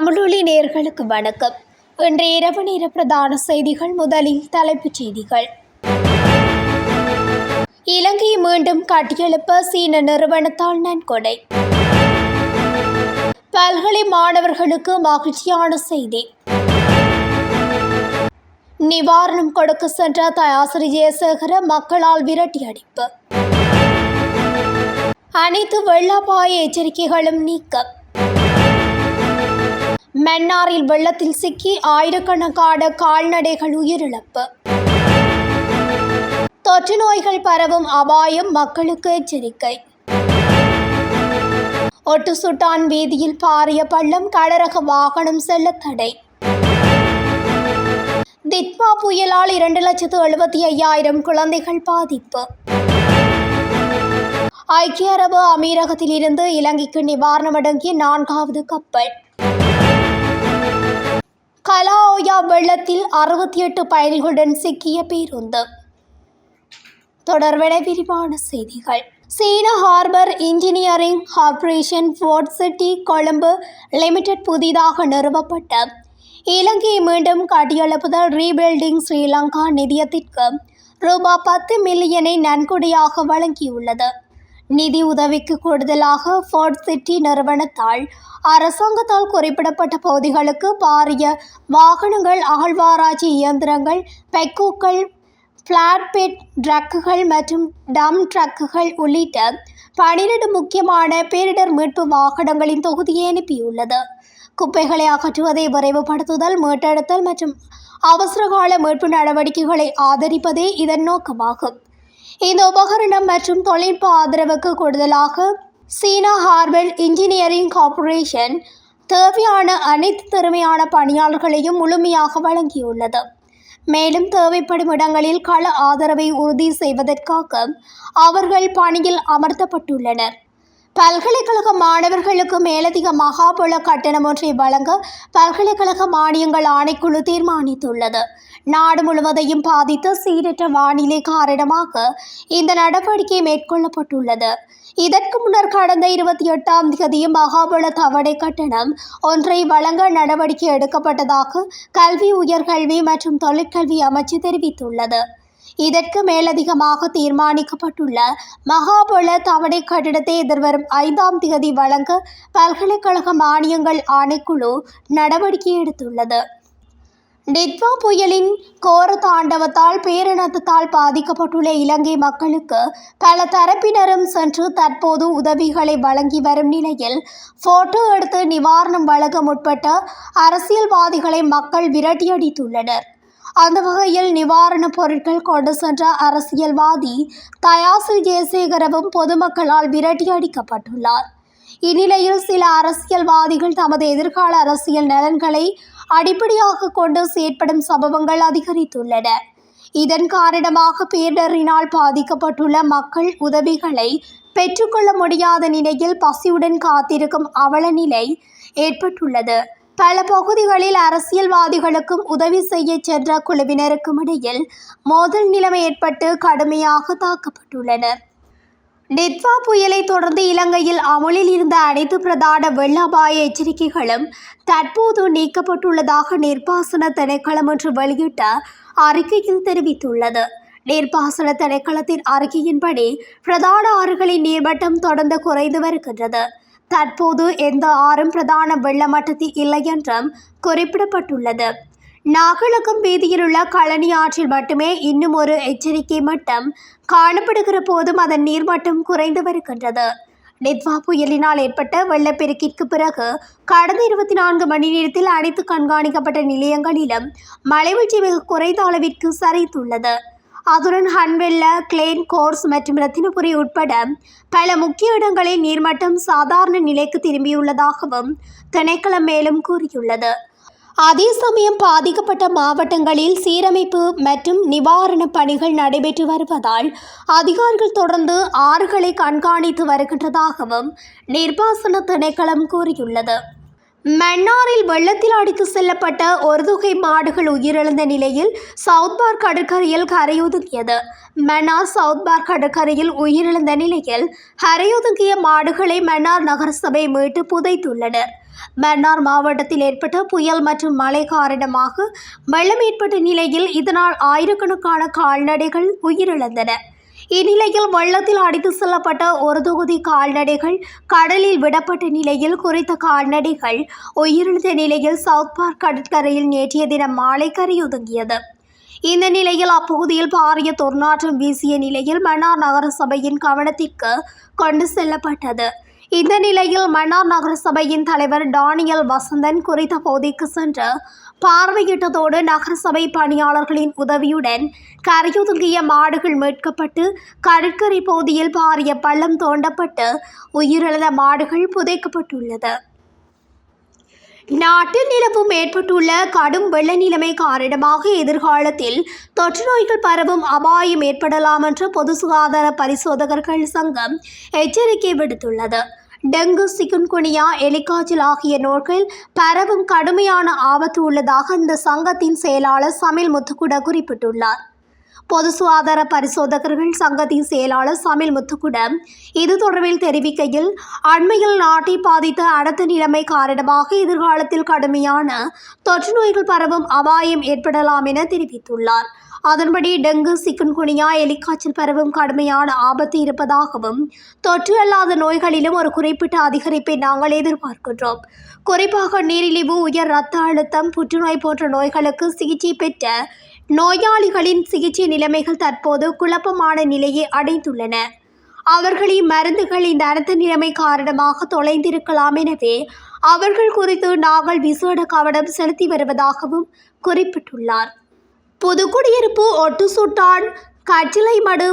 தமிழொலி நேர்களுக்கு வணக்கம். இன்று இரவு நேர பிரதான செய்திகள் முதலில் தலைப்புச் செய்திகள். இலங்கையை மீண்டும் கட்டியெழுப்ப சீன நிறுவனத்தால் நன்கொடை. பல்கலை மாணவர்களுக்கு மகிழ்ச்சியான செய்தி. நிவாரணம் கொடுக்க சென்ற தயாசிரி ஜெயசேகர மக்களால் விரட்டி அடிப்பு. அனைத்து வெள்ளப்பாய எச்சரிக்கைகளும் நீக்கம். மன்னாரில் வெள்ளத்தில் சிக்கி ஆயிரக்கணக்கான கால்நடைகள் உயிரிழப்பு. தொற்று நோய்கள் பரவும் அபாயம் மக்களுக்கு எச்சரிக்கை. ஒட்டு சுட்டான் வீதியில் பாரிய பள்ளம் கடரக வாகனம் செல்ல தடை. திட்மா புயலால் இரண்டு லட்சத்து எழுபத்தி ஐயாயிரம் குழந்தைகள் பாதிப்பு. ஐக்கிய அரபு அமீரகத்தில் இருந்து இலங்கைக்கு நிவாரணம் அடங்கிய நான்காவது கப்பல். கலாஓயா வெள்ளத்தில் அறுபத்தி எட்டு பயணிகளுடன் சிக்கிய பேருந்து தொடர்பென விரிவான செய்திகள் சீன harbour engineering corporation port city Colombo limited புதிதாக நிறுவப்பட்ட இலங்கையை மீண்டும் கட்டியெழுப்புதல் ரீபில்டிங் ஸ்ரீலங்கா நிதியத்திற்கு ரூபாய் பத்து மில்லியனை நன்கொடையாக வழங்கியுள்ளது நிதி உதவிக்கு கூடுதலாக ஃபோர்ட் சிட்டி நிறுவனத்தால் அரசாங்கத்தால் குறிப்பிடப்பட்ட பகுதிகளுக்கு பாரிய வாகனங்கள் அகழ்வாராய்ச்சி இயந்திரங்கள் பெக்கோக்கள் பிளாட்பெட் ட்ரக்குகள் மற்றும் டம் ட்ரக்குகள் உள்ளிட்ட பனிரெண்டு முக்கியமான பேரிடர் மீட்பு வாகனங்களின் தொகுதியை அனுப்பியுள்ளது. குப்பைகளை அகற்றுவதை விரைவுபடுத்துதல் மீட்டெடுத்தல் மற்றும் அவசரகால மீட்பு நடவடிக்கைகளை ஆதரிப்பதே இதன் நோக்கமாகும். இந்த உபகரணம் மற்றும் தொழில்நுட்ப ஆதரவுக்கு கூடுதலாக சீனா ஹார்பர் இன்ஜினியரிங் கார்ப்பரேஷன் தேவையான அனைத்து திறமையான பணியாளர்களையும் முழுமையாக வழங்கியுள்ளது. மேலும் தேவைப்படும் இடங்களில் கள ஆதரவை உறுதி செய்வதற்காக அவர்கள் பணியில் அமர்த்தப்பட்டுள்ளனர். பல்கலைக்கழக மாணவர்களுக்கு மேலதிக மகாபல கட்டணம் ஒன்றை வழங்க பல்கலைக்கழக மானியங்கள் ஆணைக்குழு தீர்மானித்துள்ளது. நாடு முழுவதையும் பாதித்த சீரற்ற வானிலை காரணமாக இந்த நடவடிக்கை மேற்கொள்ளப்பட்டுள்ளது. இதற்கு முன்னர் கடந்த இருபத்தி எட்டாம் தேதி மகாபல தவணை கட்டணம் ஒன்றை வழங்க நடவடிக்கை எடுக்கப்பட்டதாக கல்வி உயர்கல்வி மற்றும் தொழிற்கல்வி அமைச்சு தெரிவித்துள்ளது. இதற்கு மேலதிகமாக தீர்மானிக்கப்பட்டுள்ள மகாபல தவணை கட்டிடத்தை எதிர்வரும் ஐந்தாம் தேதி வழங்க பல்கலைக்கழக மானியங்கள் ஆணைக்குழு நடவடிக்கை எடுத்துள்ளது. டிட்வா புயலின் கோர தாண்டவத்தால் பேரினத்தால் பாதிக்கப்பட்டுள்ள இலங்கை மக்களுக்கு பல தரப்பினரும் சென்று தற்போது உதவிகளை வழங்கி வரும் நிலையில் போட்டோ எடுத்து நிவாரணம் வழங்க முற்பட்ட அரசியல்வாதிகளை மக்கள் விரட்டியடித்துள்ளனர். அந்த வகையில் நிவாரணப் பொருட்கள் கொண்டு சென்ற அரசியல்வாதி தயாசு ஜெயசேகரவும் பொதுமக்களால் விரட்டியடிக்கப்பட்டுள்ளார். இந்நிலையில் சில அரசியல்வாதிகள் தமது எதிர்கால அரசியல் நலன்களை அடிப்படையாக கொண்டு செயற்படும் சம்பவங்கள் அதிகரித்துள்ளன. இதன் காரணமாக பேரிடரினால் பாதிக்கப்பட்டுள்ள மக்கள் உதவிகளை பெற்றுக்கொள்ள முடியாத நிலையில் பசியுடன் காத்திருக்கும் அவல நிலை ஏற்பட்டுள்ளது. பல பகுதிகளில் அரசியல்வாதிகளுக்கும் உதவி செய்ய சென்ற குழுவினருக்கும் இடையில் மோதல் நிலைமை ஏற்பட்டு கடுமையாக தாக்கப்பட்டுள்ளனர். டிட்வா புயலை தொடர்ந்து இலங்கையில் அமலில் இருந்த அனைத்து பிரதான வெள்ள அபாய எச்சரிக்கைகளும் தற்போது நீக்கப்பட்டுள்ளதாக நீர்ப்பாசன திணைக்களம் ஒன்று வெளியிட்ட அறிக்கையில் தெரிவித்துள்ளது. நீர்ப்பாசன திணைக்களத்தின் அறிக்கையின்படி பிரதான ஆறுகளின் நீர்மட்டம் தொடர்ந்து குறைந்து வருகின்றது. தற்போது எந்த ஆறும் பிரதான வெள்ள மட்டத்தில் இல்லை என்றும் குறிப்பிடப்பட்டுள்ளது. நாகலகம் வீதியில் உள்ள கழனி ஆற்றில் மட்டுமே இன்னும் ஒரு எச்சரிக்கை மட்டம் காணப்படுகிற போதும் அதன் நீர்மட்டம் குறைந்து வருகின்றது. நித்வா புயலினால் ஏற்பட்ட வெள்ளப்பெருக்கிற்கு பிறகு கடந்த இருபத்தி நான்கு மணி நேரத்தில் அனைத்து கண்காணிக்கப்பட்ட நிலையங்களிலும் மழைவீழ்ச்சி மிக குறைந்த அளவிற்கு சரித்துள்ளது. அதுடன் ஹன்வெல்ல கிளேன் கோர்ஸ் மற்றும் ரத்தினபுரி உட்பட பல முக்கிய இடங்களில் நீர்மட்டம் சாதாரண நிலைக்கு திரும்பியுள்ளதாகவும் திணைக்களம் மேலும் கூறியுள்ளது. அதே சமயம் பாதிக்கப்பட்ட மாவட்டங்களில் சீரமைப்பு மற்றும் நிவாரணப் பணிகள் நடைபெற்று வருவதால் அதிகாரிகள் தொடர்ந்து ஆறுகளை கண்காணித்து வருகின்றதாகவும் நிர்வாசன திணைக்களம் கூறியுள்ளது. மன்னாரில் வெள்ளத்தில் அடித்து செல்லப்பட்ட ஒரு தொகை மாடுகள் உயிரிழந்த நிலையில் சவுத் பார்க் கடற்கரையில் கரையொதுங்கியது. மன்னார் சவுத் பார்க் கடற்கரையில் உயிரிழந்த நிலையில் கரையொதுங்கிய மாடுகளை மன்னார் நகரசபை மீட்டு புதைத்துள்ளனர். மன்னார் மாவட்டத்தில் ஏற்பட்ட புயல் மற்றும் மழை காரணமாக வெள்ளம் ஏற்பட்ட நிலையில் இதனால் ஆயிரக்கணக்கான கால்நடைகள் உயிரிழந்தன. இந்நிலையில் வெள்ளத்தில் அடித்து செல்லப்பட்ட ஒரு தொகுதி கால்நடைகள் கடலில் விடப்பட்ட நிலையில் குறித்த கால்நடைகள் உயிரிழந்த நிலையில் சவுத் பார்க் கடற்கரையில் நேற்றைய தினம் மாலை கரையொதுங்கியது. இந்த நிலையில் அப்பகுதியில் பாரிய துர்நாற்றம் வீசிய நிலையில் மன்னார் நகரசபையின் கவனத்திற்கு கொண்டு செல்லப்பட்டது. இந்த நிலையில் மன்னார் நகரசபையின் தலைவர் டானியல் வசந்தன் குறித்த பகுதிக்கு சென்று பார்வையிட்டதோடு நகரசபை பணியாளர்களின் உதவியுடன் கரையொதுங்கிய மாடுகள் மீட்கப்பட்டு கடற்கரை பகுதியில் பாரிய பள்ளம் தோண்டப்பட்டு உயிரிழந்த மாடுகள் புதைக்கப்பட்டுள்ளது. நாட்டில் நிலவும் ஏற்பட்டுள்ள கடும் வெள்ள நிலைமை காரணமாக எதிர்காலத்தில் தொற்று நோய்கள் பரவும் அபாயம் ஏற்படலாம் என்று பொது சுகாதார பரிசோதகர்கள் சங்கம் எச்சரிக்கை விடுத்துள்ளது. டெங்கு சிகுன்குனியா எலிக்காய்ச்சல் ஆகிய நோய்கள் பரவும் கடுமையான ஆபத்து உள்ளதாக இந்த சங்கத்தின் செயலாளர் சமில் முத்துக்குட குறிப்பிட்டுள்ளார். பொது சுகாதார பரிசோதகர்கள் சங்கத்தின் செயலாளர் சமில் முத்துக்குடம். இது தொடர்பில் தெரிவிக்கையில் அண்மையில் நாட்டை பாதித்த அடுத்த நிலைமை காரணமாக எதிர்காலத்தில் கடுமையான தொற்று நோய்கள் பரவும் அபாயம் ஏற்படலாம் என தெரிவித்துள்ளார். அதன்படி டெங்கு சிக்குன்குனியா எலிக்காய்ச்சல் பரவும் கடுமையான ஆபத்து இருப்பதாகவும் தொற்று அல்லாத நோய்களிலும் ஒரு குறிப்பிட்ட அதிகரிப்பை நாங்கள் எதிர்பார்க்கின்றோம். குறிப்பாக நீரிழிவு உயர் இரத்த அழுத்தம் புற்றுநோய் போன்ற நோய்களுக்கு சிகிச்சை பெற்ற நோயாளிகளின் சிகிச்சை நிலைமைகள் தற்போது குழப்பமான நிலையை அடைந்துள்ளன. அவர்களின் மருந்துகள் இந்த அடுத்த நிலைமை காரணமாக தொலைந்திருக்கலாம் எனவே அவர்கள் குறித்து நாங்கள் விசேட கவனம் செலுத்தி வருவதாகவும் குறிப்பிட்டுள்ளார். புதுக்குடியிருப்பு ஒட்டுசுட்டான் கச்சிலைமடு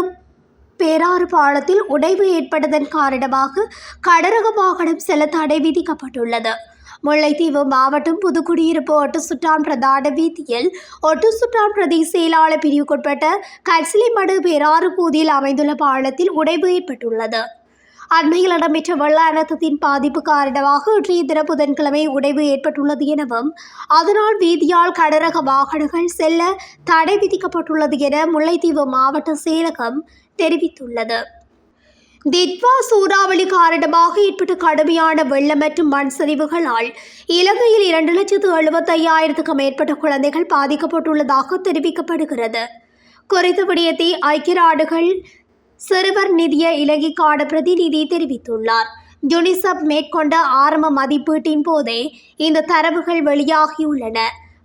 பேராறு பாலத்தில் உடைவு ஏற்பட்டதன் காரணமாக கடரக வாகனம் செல்ல தடை விதிக்கப்பட்டுள்ளது. முல்லைத்தீவு மாவட்டம் புதுக்குடியிருப்பு ஒட்டுசுட்டான் பிரதான வீதியில் ஒட்டுசுட்டான் பிரதி செயலாளர் பிரிவுக்குட்பட்ட கட்சிலிமடு பேராறு பகுதியில் அமைந்துள்ள பாலத்தில் உடைவு ஏற்பட்டுள்ளது. அண்மையில் இடம்பெற்ற வெள்ள அழுத்தத்தின் பாதிப்பு காரணமாக இன்றைய தின புதன்கிழமை உடைவு ஏற்பட்டுள்ளது எனவும் அதனால் வீதியால் கடரக வாகனங்கள் செல்ல தடை விதிக்கப்பட்டுள்ளது என முல்லைத்தீவு மாவட்ட செயலகம் தெரிவித்துள்ளது. திட்வா சூறாவளி காரணமாக ஏற்பட்ட கடுமையான வெள்ளம் மற்றும் மண் சரிவுகளால் இலங்கையில் இரண்டு லட்சத்து எழுபத்தையாயிரத்துக்கும் மேற்பட்ட குழந்தைகள் பாதிக்கப்பட்டுள்ளதாக தெரிவிக்கப்படுகிறது. குறித்த விடயத்தை ஐக்கிய நாடுகள் சிறுவர் நிதிய இலங்கைக்கான பிரதிநிதி தெரிவித்துள்ளார். யுனிசெப் மேற்கொண்ட ஆரம்ப மதிப்பீட்டின் போதே இந்த தரவுகள் வெளியாகியுள்ளன.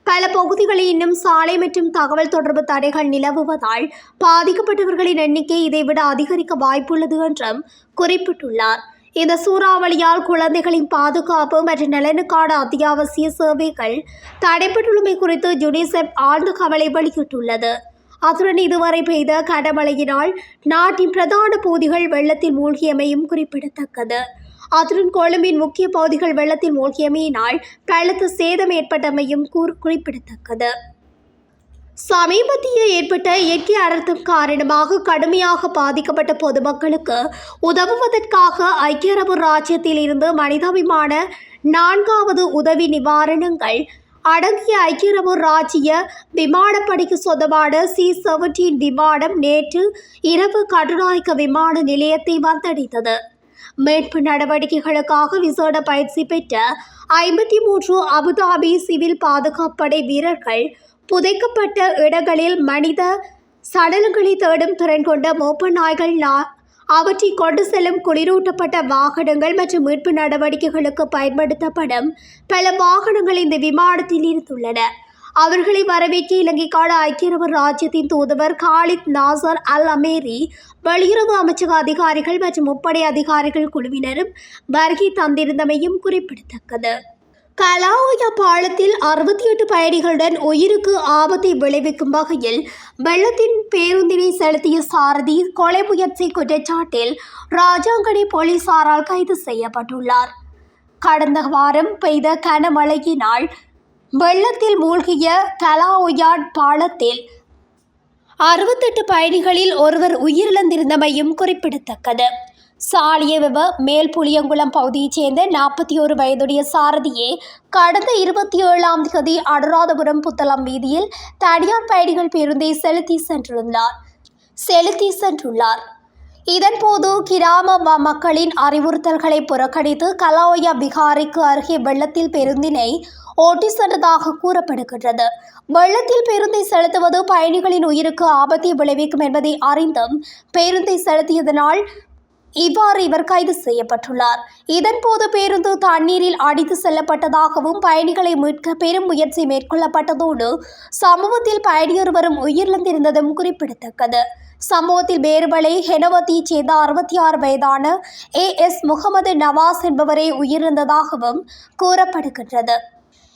பல பகுதிகளில் இன்னும் சாலை மற்றும் தகவல் தொடர்பு தடைகள் நிலவுவதால் பாதிக்கப்பட்டவர்களின் எண்ணிக்கை இதைவிட அதிகரிக்க வாய்ப்புள்ளது என்றும் குறிப்பிட்டுள்ளார். இந்த சூறாவளியால் குழந்தைகளின் பாதுகாப்பு மற்றும் நலனுக்கான அத்தியாவசிய சேவைகள் தடைப்பட்டுள்ளமை குறித்து யுனிசெப் ஆழ்ந்த கவலை வெளியிட்டுள்ளது. அத்துடன் இதுவரை பெய்த கடமழையினால் நாட்டின் பிரதான பகுதிகள் வெள்ளத்தில் மூழ்கியமையும் குறிப்பிடத்தக்கது. அத்துடன் கொழும்பின் முக்கிய பகுதிகள் வெள்ளத்தில் மூழ்கியமையினால் பலத்த சேதம் ஏற்பட்டமையும் கூறு குறிப்பிடத்தக்கது. சமீபத்திய ஏற்பட்ட இயற்கை அனர்த்தம் காரணமாக கடுமையாக பாதிக்கப்பட்ட பொதுமக்களுக்கு உதவுவதற்காக ஐக்கிய அரபு ராஜ்யத்தில் இருந்து மனிதாபிமான நான்காவது உதவி நிவாரணங்கள் அடங்கிய ஐக்கிய அரபு ராஜ்ய விமானப்படைக்கு சொந்தமான சி செவன்டீன் விமானம் நேற்று இரவு கடுநாயக்க விமான நிலையத்தை வந்தடைந்தது. மீட்பு நடவடிக்கைகளுக்காக விசேட பயிற்சி பெற்ற ஐம்பத்தி மூன்று அபுதாபி சிவில் பாதுகாப்படை வீரர்கள் புதைக்கப்பட்ட இடங்களில் மனித சடலங்களை தேடும் திறன் கொண்ட மோப்ப நாய்கள் நா- அவற்றை கொண்டு செல்லும் குளிரூட்டப்பட்ட வாகனங்கள் மற்றும் மீட்பு நடவடிக்கைகளுக்கு பயன்படுத்தப்படும் பல வாகனங்கள் இந்த விமானத்தில் இருந்துள்ளன. அவர்களை வரவேற்ற இலங்கைக்கான ஐக்கிய அரபு ராஜ்யத்தின் தூதுவர் காலித் நாசர் அல் அமேரி வெளியுறவு அமைச்சக அதிகாரிகள் மற்றும் முப்படை அதிகாரிகள் குழுவினரும் வருகை தந்திருந்தமையும் குறிப்பிடத்தக்கது. கலாோயா பாலத்தில் அறுபத்தி எட்டு பயணிகளுடன் உயிருக்கு ஆபத்தை விளைவிக்கும் வகையில் வெள்ளத்தின் பேருந்தினை செலுத்திய சாரதி கொலை முயற்சி குற்றச்சாட்டில் ராஜாங்கடை போலீசாரால் கைது செய்யப்பட்டுள்ளார். கடந்த வாரம் பெய்த கனமழையினால் வெள்ளத்தில் மூழ்கிய கலாஒயாட் பாலத்தில் அறுபத்தெட்டு பயணிகளில் ஒருவர் உயிரிழந்திருந்தமையும் குறிப்பிடத்தக்கது. சாலியவெவ மேல் புளியங்குளம் பகுதியைச் சேர்ந்த நாற்பத்தி ஒரு வயதுடைய சாரதியே கடந்த இருபத்தி ஏழாம் தேதி அனுராதபுரம் புத்தளம் வீதியில் தனியார் பயணிகள் பேருந்தை செலுத்தி சென்றுள்ளார் செலுத்தி சென்றுள்ளார். இதன்போது கிராம மக்களின் அறிவுறுத்தல்களை புறக்கணித்து கலாயா பிகாரிக்கு அருகே வெள்ளத்தில் பேருந்தினை ஓட்டி சென்றதாக கூறப்படுகின்றது. வெள்ளத்தில் பேருந்தை செலுத்துவது பயணிகளின் உயிருக்கு ஆபத்தை விளைவிக்கும் என்பதை அறிந்தும் பேருந்தை செலுத்தியதனால் இவ்வாறு இவர் கைது செய்யப்பட்டுள்ளார். இதன்போது பேருந்து தண்ணீரில் அடித்து செல்லப்பட்டதாகவும் பயணிகளை மீட்க பெரும் முயற்சி மேற்கொள்ளப்பட்டதோடு சமூகத்தில் பயணியொருவரும் உயிரிழந்திருந்ததும் குறிப்பிடத்தக்கது. சம்பவத்தில் வேறுபலை ஹெனவத்தியைச் சேர்ந்த அறுபத்தி ஆறு வயதான ஏ எஸ் முகமது நவாஸ் என்பவரே உயிரிழந்ததாகவும் கூறப்படுகின்றது.